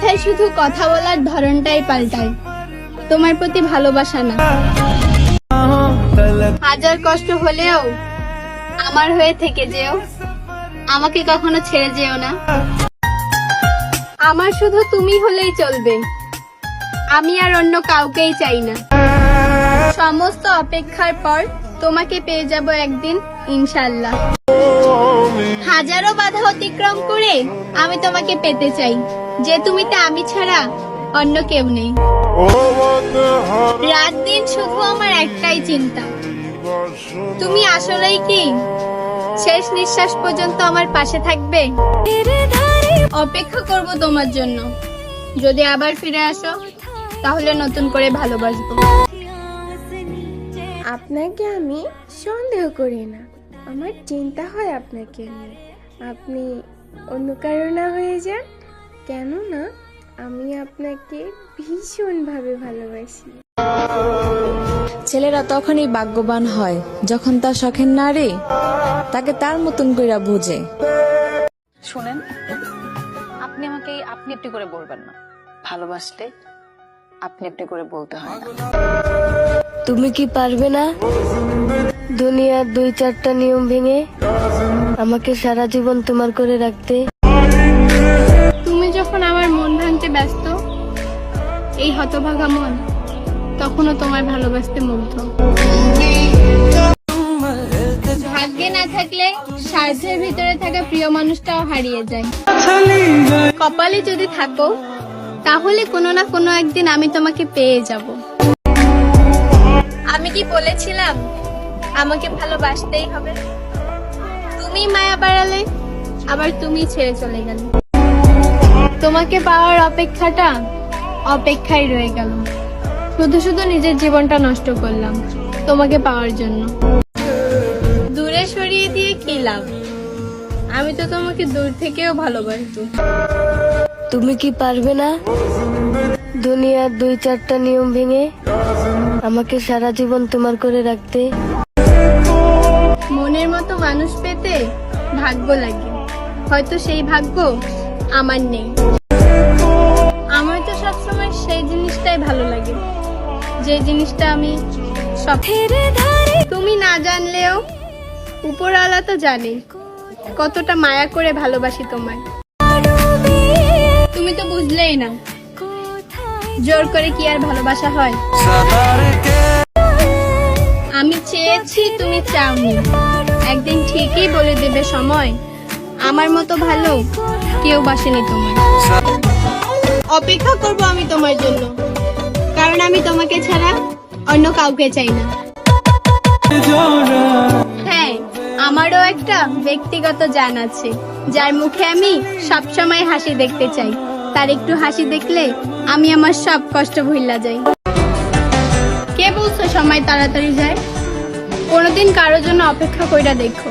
কথায় শুধু কথা বলার ধরনটাই পাল্টায়। তোমার প্রতি ভালোবাসা না। হাজার কষ্ট হলেও আমার হয়ে থেকে যেও। আমাকে কখনো ছেড়ে যেও না। আমার শুধু তুমি হলেই চলবে। আমি আর অন্য কাউকেই চাই না। সমস্ত অপেক্ষার পর তোমাকে পেয়ে যাব একদিন ইনশাল্লাহ হাজারো বাধা অতিক্রম করে আমি তোমাকে পেতে চাই। যে তুমিতে আমি ছাড়া অন্য কেউ নেই। রাত দিন শুধু আমার একটাই চিন্তা। তুমি আসলেই কি? শেষ নিঃশ্বাস পর্যন্ত আমার পাশে থাকবে? অপেক্ষা করব তোমার জন্য। যদি আবার ফিরে আসো, তাহলে নতুন করে ভালোবাসবো। আপনাকে আমি সন্দেহ করি না। আমার চিন্তা হয় আপনাকে নিয়ে। আপনি অন্য কারও না হয়ে যান। কেননা আমি আপনাকে ভীষণভাবে ভালোবাসি। ছেলেরা তখনই ভাগ্যবান হয় যখন তার শখের নারী তাকে তার মতন কইরা বুঝে। শোনেন আপনি আমাকে আপনি আপনি করে বলবেন না। ভালোবাসলে আপনি আপনি করে বলতে হয়। না তুমি কি পারবে না? দুনিয়ার দুই চারটা নিয়ম ভেঙে আমাকে সারা জীবন তোমার করে রাখতে। তুমি যখন আমার মন ভাঙতে ব্যস্ত, এই হতভাগা মন তখনও তোমার ভালোবাসতে মুগ্ধ। ভাগ্যে না থাকলে স্বার্থের ভিতরে থাকা প্রিয় মানুষটাও হারিয়ে যায়। কপালে যদি থাকো, তাহলে কোনো না কোনো একদিন আমি তোমাকে পেয়ে যাব। আমি কি বলেছিলাম? আমাকে ভালোবাসতেই হবে। তুমি মায়া বাড়ালে, আবার তুমি ছেড়ে চলে গেলে। তোমাকে পাওয়ার অপেক্ষাটা অপেক্ষায় রয়ে গেল। শুধু শুধু নিজের জীবনটা নষ্ট করলাম তোমাকে পাওয়ার জন্য। দূরে সরিয়ে দিয়ে কি লাভ? আমি তো তোমাকে দূর থেকেও ভালোবাসবো তুমি কি পারবে না? দুনিয়ার দুই চারটা নিয়ম ভেঙে আমাকে সারা জীবন তোমার করে রাখতে? মনের মতো মানুষ পেতে ভাগ্য লাগে। হয়তো সেই ভাগ্য আমার নেই। আমার তো সবসময় সেই জিনিসটাই ভালো লাগে। যে জিনিসটা আমি তুমি না জানলেও উপরওয়ালা তো জানে। কতটা মায়া করে ভালোবাসি তোমায়। তুমি তো বুঝলেই না। জোর করে কি আর ভালোবাসা হয়? আমি চেয়েছি তুমি চাওনি। একদিন ঠিকই বলে দেবে সময়। আমার মতো ভালো কেউ বাসেনি তোমার অপেক্ষা করব আমি তোমার জন্য। কারণ আমি তোমাকে ছাড়া অন্য কাউকে চাই না। হ্যাঁ আমারও একটা ব্যক্তিগত জান আছে। যার মুখে আমি সবসময় হাসি দেখতে চাই। তার একটু হাসি দেখলে আমি আমার সব কষ্ট ভুললা যাই। বলছো সময় তাড়াতাড়ি যায়। কোনোদিন কারোর জন্য অপেক্ষা কইরা দেখো।